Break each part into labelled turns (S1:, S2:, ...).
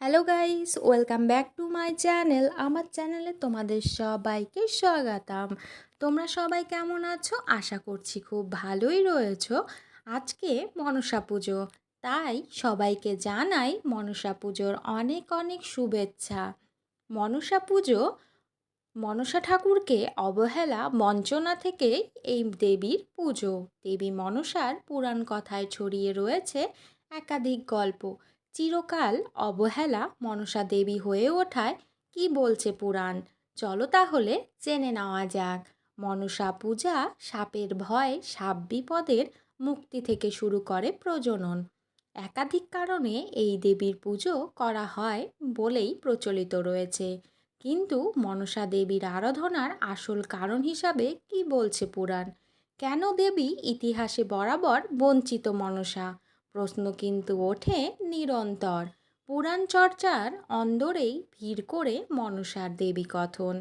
S1: Hello guys welcome back to my channel আমার চ্যানেলে তোমাদের সবাইকে স্বাগতম। তোমরা সবাই কেমন আছো? আশা করছি খুব ভালোই রয়েছো। আজকে মনসা পুজো। তাই সবাইকে জানাই মনসা পুজোর অনেক অনেক শুভেচ্ছা। মনসা পুজো, মনসা ঠাকুরকে অবহেলা, বঞ্চনা থেকে এই দেবীর পুজো। দেবী মনসার পুরাণ কথায় ছড়িয়ে রয়েছে একাধিক গল্প। চিরকাল অবহেলা মনসা দেবী হয়ে ওঠায় কি বলছে পুরাণ? চলো তাহলে জেনে নেওয়া যাক। মনসা পূজা সাপের ভয় সাপ বিপদের মুক্তি থেকে শুরু করে প্রজনন। একাধিক কারণে এই দেবীর পুজো করা হয় বলেই প্রচলিত রয়েছে। কিন্তু মনসা দেবীর আরাধনার আসল কারণ হিসাবে কি বলছে পুরাণ? কেন দেবী ইতিহাসে বরাবর বঞ্চিত মনসা? প্রশ্ন কিন্তু ওঠে নিরন্তর। পুরাণ চর্চার অন্দরেই ভিড় করে মনসার দেবী কথন।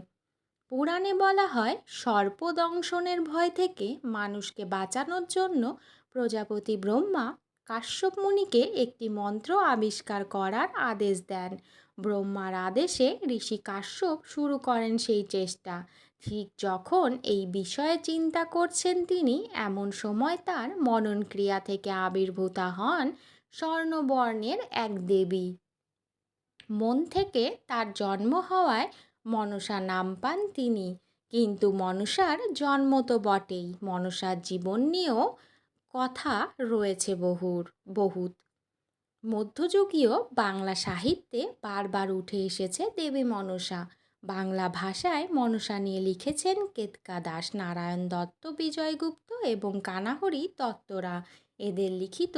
S1: পুরাণে বলা হয় সর্পদংশনের ভয় থেকে মানুষকে বাঁচানোর জন্য প্রজাপতি ব্রহ্মা কাশ্যপ মুনিকে একটি মন্ত্র আবিষ্কার করার আদেশ দেন। ব্রহ্মার আদেশে ঋষি কাশ্যপ শুরু করেন সেই চেষ্টা। ঠিক যখন এই বিষয়ে চিন্তা করছেন তিনি, এমন সময় তার মনন ক্রিয়া থেকে আবির্ভূতা হন স্বর্ণবর্ণের এক দেবী। মন থেকে তার জন্ম হওয়ায় মনসা নাম পান তিনি। কিন্তু মনসার জন্ম তো বটেই, মনসার জীবন নিয়েও কথা রয়েছে বহুর, বহুত। মধ্যযুগীয় বাংলা সাহিত্যে বারবার উঠে এসেছে দেবী মনসা। বাংলা ভাষায় মনসা নিয়ে লিখেছেন কেতকা দাস, নারায়ণ দত্ত বিজয়গুপ্ত এবং কানাহরি দত্তরা। এদের লিখিত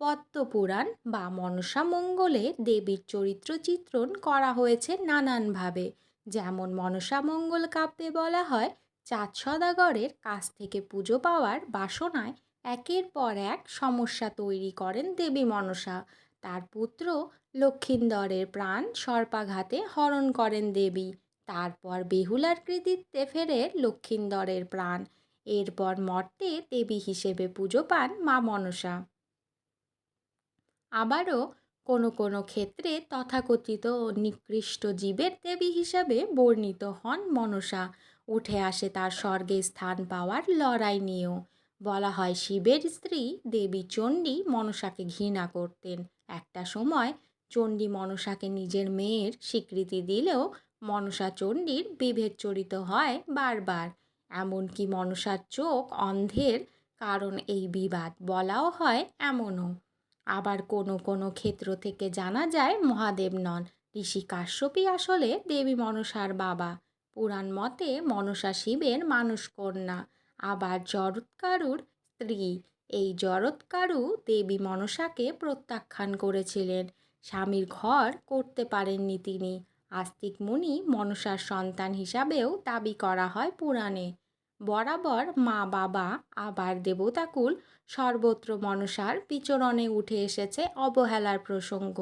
S1: পদ্মপুরাণ বা মনসা মঙ্গলে দেবীর চরিত্র চিত্রণ করা হয়েছে নানানভাবে। যেমন মনসা মঙ্গল কাব্যে বলা হয়, চাঁদ সদাগরের কাছ থেকে পুজো পাওয়ার বাসনায় একের পর এক সমস্যা তৈরি করেন দেবী মনসা। তার পুত্র লক্ষিন্দরের প্রাণ সর্পাঘাতে হরণ করেন দেবী। তারপর বেহুলার কৃতিত্বে ফেরে লক্ষিন্দরের প্রাণ। এরপর মর্তে দেবী হিসেবে পুজো পান মা মনসা। আবারও কোনো কোনো ক্ষেত্রে তথাকথিত নিকৃষ্ট জীবের দেবী হিসাবে বর্ণিত হন মনসা। উঠে আসে তার স্বর্গে স্থান পাওয়ার লড়াই নিয়েও। বলা হয় শিবের স্ত্রী দেবী চণ্ডী মনসাকে ঘৃণা করতেন। একটা সময় চণ্ডী মনসাকে নিজের মেয়ের স্বীকৃতি দিলেও মনসা চণ্ডীর বিভেদ চরিত হয় বারবার। এমনকি মনসার চোখ অন্ধের, কারণ এই বিবাদ বলাও হয় এমনও। আবার কোনো কোনো ক্ষেত্র থেকে জানা যায় মহাদেব নন। ঋষি কাশ্যপই আসলে দেবী মনসার বাবা। পুরাণ মতে মনসা শিবের মানুষ কন্যা আবার জরৎকারুর স্ত্রী। এই জরৎকারু দেবী মনসাকে প্রত্যাখ্যান করেছিলেন। স্বামীর ঘর করতে পারেননি তিনি। আস্তিক মুনি মনসার সন্তান হিসাবেও দাবি করা হয় পুরাণে। বরাবর মা বাবা, আবার দেবতাকুল সর্বত্র মনসার বিচরণে উঠে এসেছে অবহেলার প্রসঙ্গ।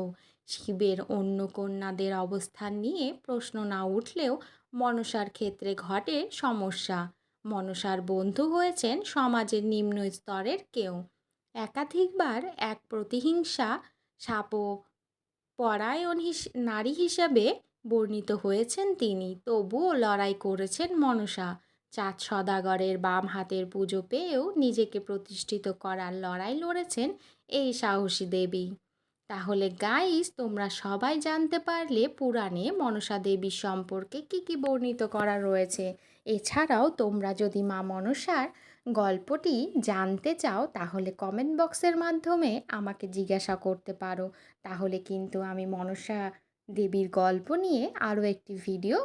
S1: শিবের অন্য কন্যাদের অবস্থান নিয়ে প্রশ্ন না উঠলেও মনসার ক্ষেত্রে ঘটে সমস্যা। মনসার বন্ধু হয়েছেন সমাজের নিম্ন স্তরের কেউ। একাধিকবার এক প্রতিহিংসা সাপ পরায়ণ নারী হিসাবে বর্ণিত হয়েছেন তিনি। তবুও লড়াই করেছেন মনসা। চাঁদ সদাগরের বাম হাতের পুজো পেয়েও নিজেকে প্রতিষ্ঠিত করার লড়াই লড়েছেন এই সাহসী দেবী। তাহলে গাইস তোমরা সবাই জানতে পারলে পুরাণে মনসা দেবীর সম্পর্কে কি কি বর্ণিত করা রয়েছে। এছাড়াও তোমরা যদি মা মনসার গল্পটি জানতে চাও, তাহলে কমেন্ট বক্সের মাধ্যমে আমাকে জিজ্ঞাসা করতে পারো। তাহলে কিন্তু আমি মনসা দেবীর গল্প নিয়ে আরও একটি ভিডিও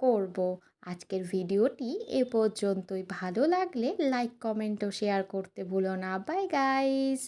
S1: করব। আজকের ভিডিওটি এ পর্যন্তই। ভালো লাগলে লাইক কমেন্ট ও শেয়ার করতে ভুলো না। Bye guys